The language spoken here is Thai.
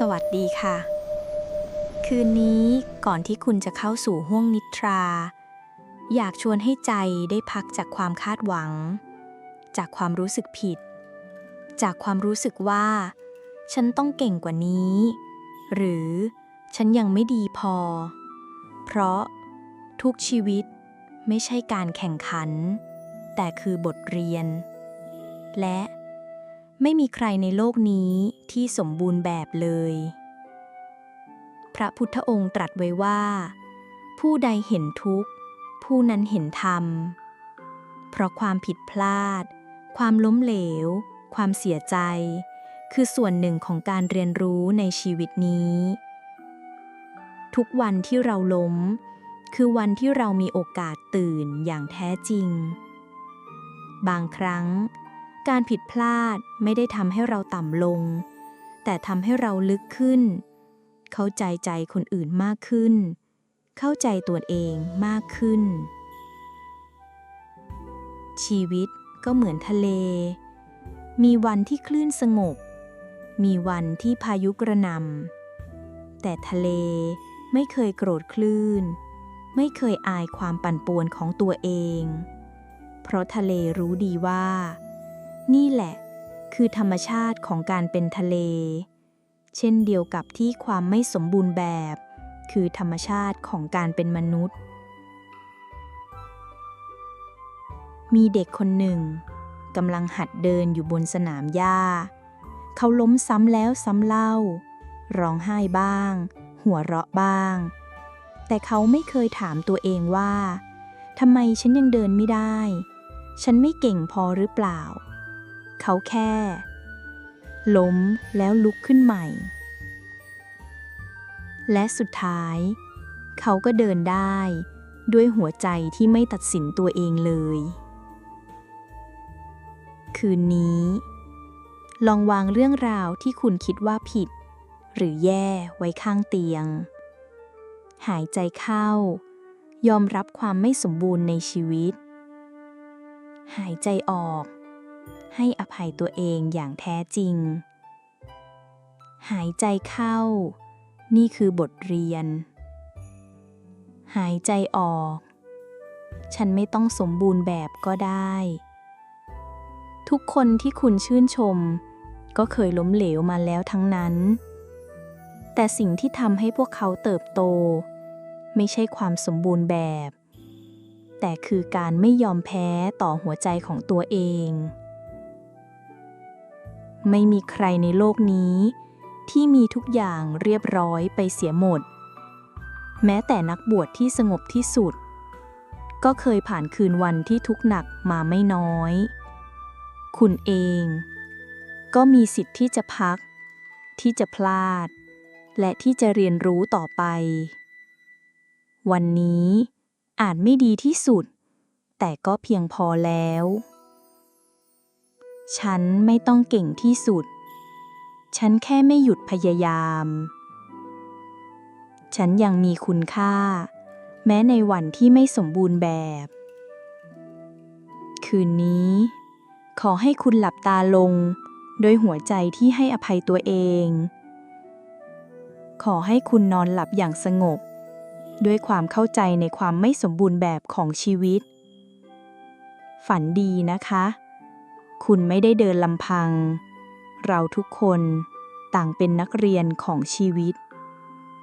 สวัสดีค่ะ คืนนี้ก่อนที่คุณจะเข้าสู่ห้วงนิทรา อยากชวนให้ใจได้พักจากความคาดหวัง จากความรู้สึกผิด จากความรู้สึกว่า ฉันต้องเก่งกว่านี้ หรือฉันยังไม่ดีพอ เพราะทุกชีวิตไม่ใช่การแข่งขัน แต่คือบทเรียน และ ไม่มีใครในโลกนี้ที่สมบูรณ์แบบเลย พระพุทธองค์ตรัสไว้ว่า ผู้ใดเห็นทุกข์ ผู้นั้นเห็นธรรม เพราะความผิดพลาด ความล้มเหลว ความเสียใจ คือส่วนหนึ่งของการเรียนรู้ในชีวิตนี้ ทุกวันที่เราล้ม คือวันที่เรามีโอกาสตื่นอย่างแท้จริง บางครั้ง การผิดพลาดไม่ได้ทำให้เราต่ำลง แต่ทำให้เราลึกขึ้น เข้าใจใจคนอื่นมากขึ้น เข้าใจตัวเองมากขึ้น ชีวิตก็เหมือนทะเล มีวันที่คลื่นสงบ มีวันที่พายุกระหนำแต่ทะเลไม่เคยโกรธคลื่น ไม่เคยอายความปั่นป่วนของตัวเอง เพราะทะเลรู้ดีว่า นี่แหละ คือธรรมชาติของการเป็นทะเล เช่นเดียวกับที่ความไม่สมบูรณ์แบบ คือธรรมชาติของการเป็นมนุษย์ มีเด็กคนหนึ่งกำลังหัดเดินอยู่บนสนามหญ้า เขาล้มซ้ำแล้วซ้ำเล่า ร้องไห้บ้าง หัวเราะบ้าง แต่เขาไม่เคยถามตัวเองว่าทำไมฉันยังเดินไม่ได้ ฉันไม่เก่งพอหรือเปล่า เขาแค่ ล้มแล้วลุกขึ้นใหม่ และสุดท้าย เขาก็เดินได้ด้วยหัวใจที่ไม่ตัดสินตัวเองเลย คืนนี้ ลองวางเรื่องราวที่คุณคิดว่าผิด หรือแย่ไว้ข้างเตียง หายใจเข้า ยอมรับความไม่สมบูรณ์ในชีวิต หายใจออก ให้อภัยตัวเองอย่างแท้จริง หายใจเข้า นี่คือบทเรียน หายใจออก ฉันไม่ต้องสมบูรณ์แบบก็ได้ ทุกคนที่คุณชื่นชม ก็เคยล้มเหลวมาแล้วทั้งนั้น แต่สิ่งที่ทำให้พวกเขาเติบโต ไม่ใช่ความสมบูรณ์แบบแต่คือการไม่ยอมแพ้ต่อหัวใจของตัวเอง ไม่มีใครในโลกนี้ ที่มีทุกอย่างเรียบร้อยไปเสียหมด แม้แต่นักบวชที่สงบที่สุด ก็เคยผ่านคืนวันที่ทุกหนักมาไม่น้อย คุณเอง ก็มีสิทธิ์ที่จะพัก ที่จะพลาด และที่จะเรียนรู้ต่อไป วันนี้อาจไม่ดีที่สุด แต่ก็เพียงพอแล้ว ฉันไม่ต้องเก่งที่สุด ฉันแค่ไม่หยุดพยายาม ฉันยังมีคุณค่า แม้ในวันที่ไม่สมบูรณ์แบบ คืนนี้ ขอให้คุณหลับตาลง โดยหัวใจที่ให้อภัยตัวเอง ขอให้คุณนอนหลับอย่างสงบ ด้วยความเข้าใจในความไม่สมบูรณ์แบบของชีวิต ฝันดีนะคะ คุณไม่ได้เดินลำพัง เราทุกคนต่างเป็นนักเรียนของชีวิต